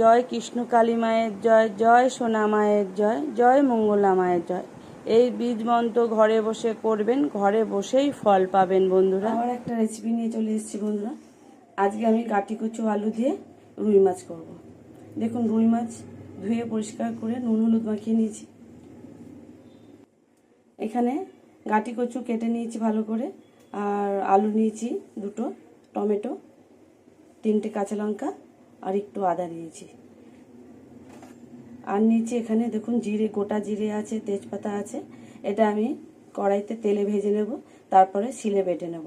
জয় কৃষ্ণ কালী মায়ের জয় জয় সোনা মায়ের জয় জয় মঙ্গলা মায়ের জয়। এই বীজ মন্ত্র ঘরে বসে করবেন, ঘরে বসেই ফল পাবেন বন্ধুরা। আমার একটা রেসিপি নিয়ে চলে এসেছি বন্ধুরা। আজকে আমি কাটি কুচো আলু দিয়ে রুই মাছ করব। দেখুন, রুই মাছ ধুয়ে পরিষ্কার করে নুন হলুদ মাখিয়ে নিয়েছি। এখানে গাটি কচু কেটে নিয়েছি ভালো করে, আর আলু নিয়েছি দুটো, টমেটো, তিনটে কাঁচা লঙ্কা আর একটু আদা নিয়েছি। আর নিচে এখানে দেখুন জিরে, গোটা জিরে আছে, তেজপাতা আছে। এটা আমি কড়াইতে তেলে ভেজে নেব, তারপরে শিলে বেটে নেব।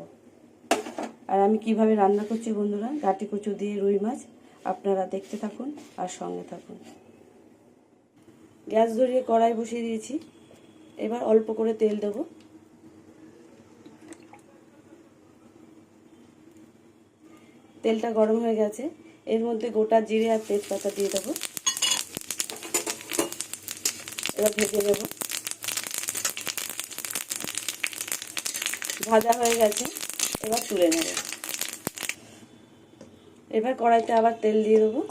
আর আমি কীভাবে রান্না করছি বন্ধুরা, গাটি কচু দিয়ে রুই মাছ, আপনারা দেখতে থাকুন আর সঙ্গে থাকুন। গ্যাস ধরিয়ে কড়াই বসিয়ে দিয়েছি। এবার অল্প করে তেল দেব। তেলটা গরম হয়ে গেছে। এর মধ্যে গোটা জিরে আর তেজপাতা দিয়ে দেবো। এবার ভেজে নেব। ভাজা হয়ে গেছে, এবার তুলে নেব। এবার কড়াইতে আবার তেল দিয়ে দেবো।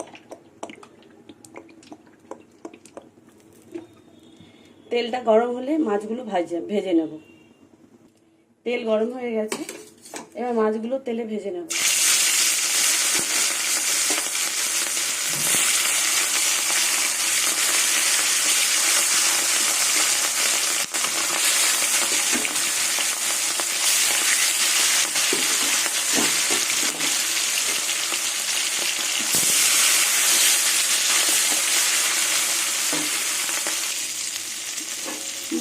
তেলটা গরম হলে মাছগুলো ভাজে, ভেজে নেব। তেল গরম হয়ে গেছে, এবার মাছগুলো তেলে ভেজে নেব।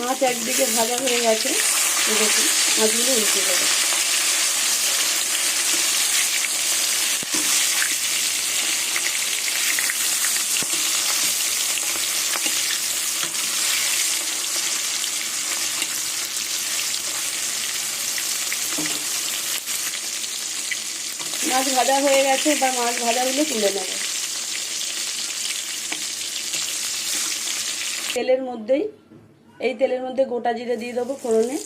মাছ একদিকে ভাজা হয়ে গেছে দেখুন, মাছগুলো উল্টে দেবো মাছ ভাজা হয়ে গেছে বা মাছ ভাজাগুলো তুলে নেব। তেলের মধ্যেই এই তেলের মধ্যে গোটা জিরে দিয়ে দেবো ফোড়নে।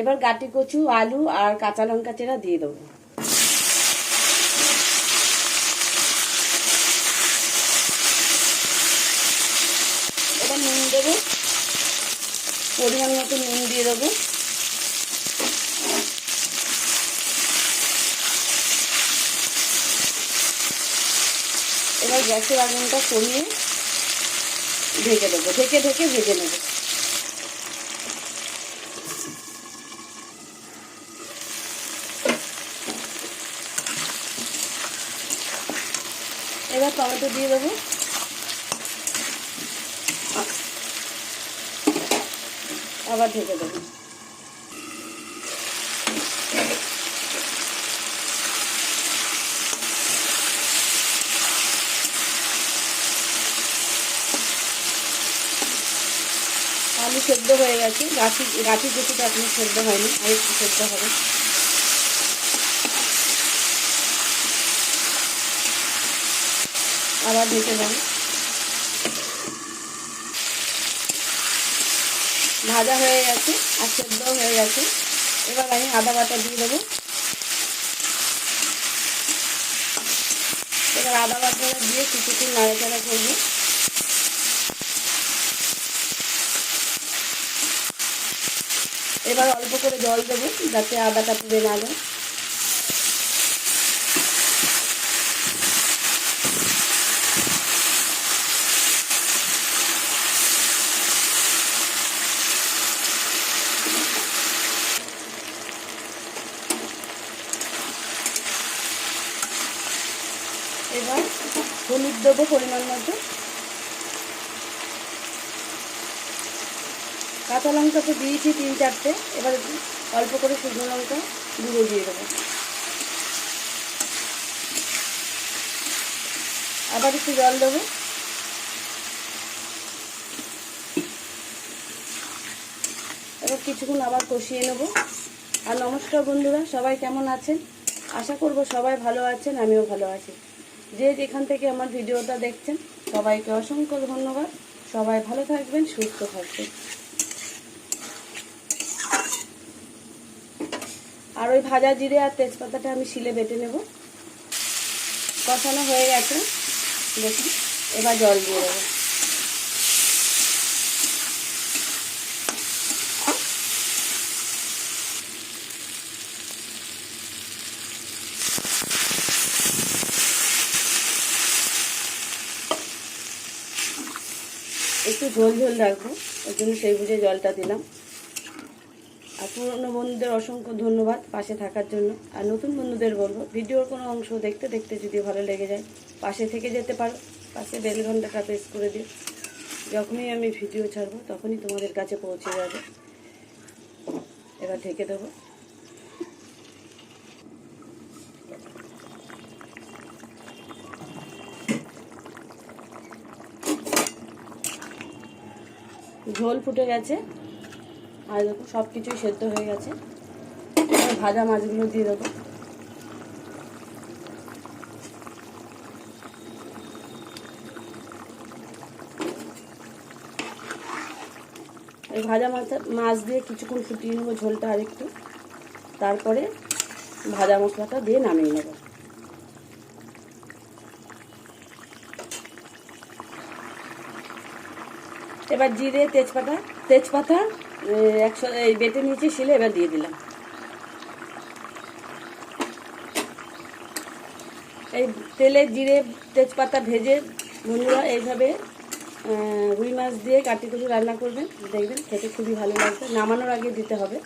এবার গাটি কচু, আলু আর কাঁচা লঙ্কা চেরা দিয়ে দেবো এবার নুন দেবো পরিমাণ মতো নুন দিয়ে দেবো এবার গ্যাসের আগুনটা কমিয়ে ঢেকে দেবো, ঢেকে ঢেকে ভেজে নেব। এবার টমেটো দিয়ে দেবো। আবার ঢেকে দেবো আলু সেদ্ধ হয়ে গেছে। গাছি গাছি কিছুটা এখনও সেদ্ধ হয়নি, আর একটু সেদ্ধ হবে। আবার ঢেকে দেবো ভাজা হয়ে গেছে, আর সেদ্ধ হয়ে গেছে। এবার আমি আদা বাটা দিয়ে দেবো। এবার আদা বাটা দিয়ে কিছুক্ষণ নাড়াচাড়া করব। এবার অল্প করে জল দেবো যাতে আদাটা পুড়ে না যায়। এবার হলুদ দেবো পরিমাণ মতো। কাঁচা লঙ্কা তো দিয়েছি তিন চারটে। এবার অল্প করে শুকনো লঙ্কা গুঁড়ো দিয়ে দেবো। আবার একটু জল দেবো। এবার কিছুক্ষণ আবার কষিয়ে নেব। আর নমস্কার বন্ধুরা, সবাই কেমন আছেন? আশা করব সবাই ভালো আছেন, আমিও ভালো আছি। যে যেখান থেকে আমার ভিডিওটা দেখছেন, সবাইকে অসংখ্য ধন্যবাদ। সবাই ভালো থাকবেন, সুস্থ থাকবেন। আর ওই ভাজা জিরে আর তেজপাতাটা আমি শিলে বেটে নেব। কষানো হয়ে গেছে। দেখুন, এবার জল দিয়ে দেবো। একটু ঝোল ঝোল রাখব ওই জন্য সেই বুঝে জলটা দিলাম। আর পুরনো বন্ধুদের অসংখ্য ধন্যবাদ পাশে থাকার জন্য। আর নতুন বন্ধুদের বলব, ভিডিওর কোনো অংশ দেখতে দেখতে যদি ভালো লেগে যায়, পাশে থেকে যেতে পারো। পাশে বেল ঘন্টাটা প্রেস করে দিও। যখনই আমি ভিডিও ছাড়বো, তখনই তোমাদের কাছে পৌঁছে যাবে। এবার ঢেকে দেবো। ঝোল ফুটে গেছে। আর দেখো সব কিছুই সেদ্ধ হয়ে গেছে। ভাজা মাছগুলো দিয়ে দেবো। এই ভাজা মাছ মাছ দিয়ে কিছুক্ষণ ফুটিয়ে নেব ঝোলটা আর একটু তারপরে ভাজা মশলাটা দিয়ে নামিয়ে নেব। এবার জিরে, তেজপাতা তেজপাতা একশো, এই বেটে নিচে শিলে এবার দিয়ে দিলাম। এই তেলে জিরে, তেজপাতা ভেজে বন্ধুরা এইভাবে রুই মাছ দিয়ে কাটি কুচি রান্না করবেন। দেখবেন খেতে খুবই ভালো লাগবে। নামানোর আগে দিতে হবে।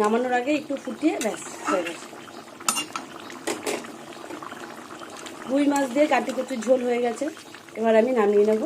নামানোর আগে একটু ফুটিয়ে ব্যাস, হয়ে গেছে। রুই মাছ দিয়ে কাটি কুচি ঝোল হয়ে গেছে। এবার আমি নামিয়ে নেব।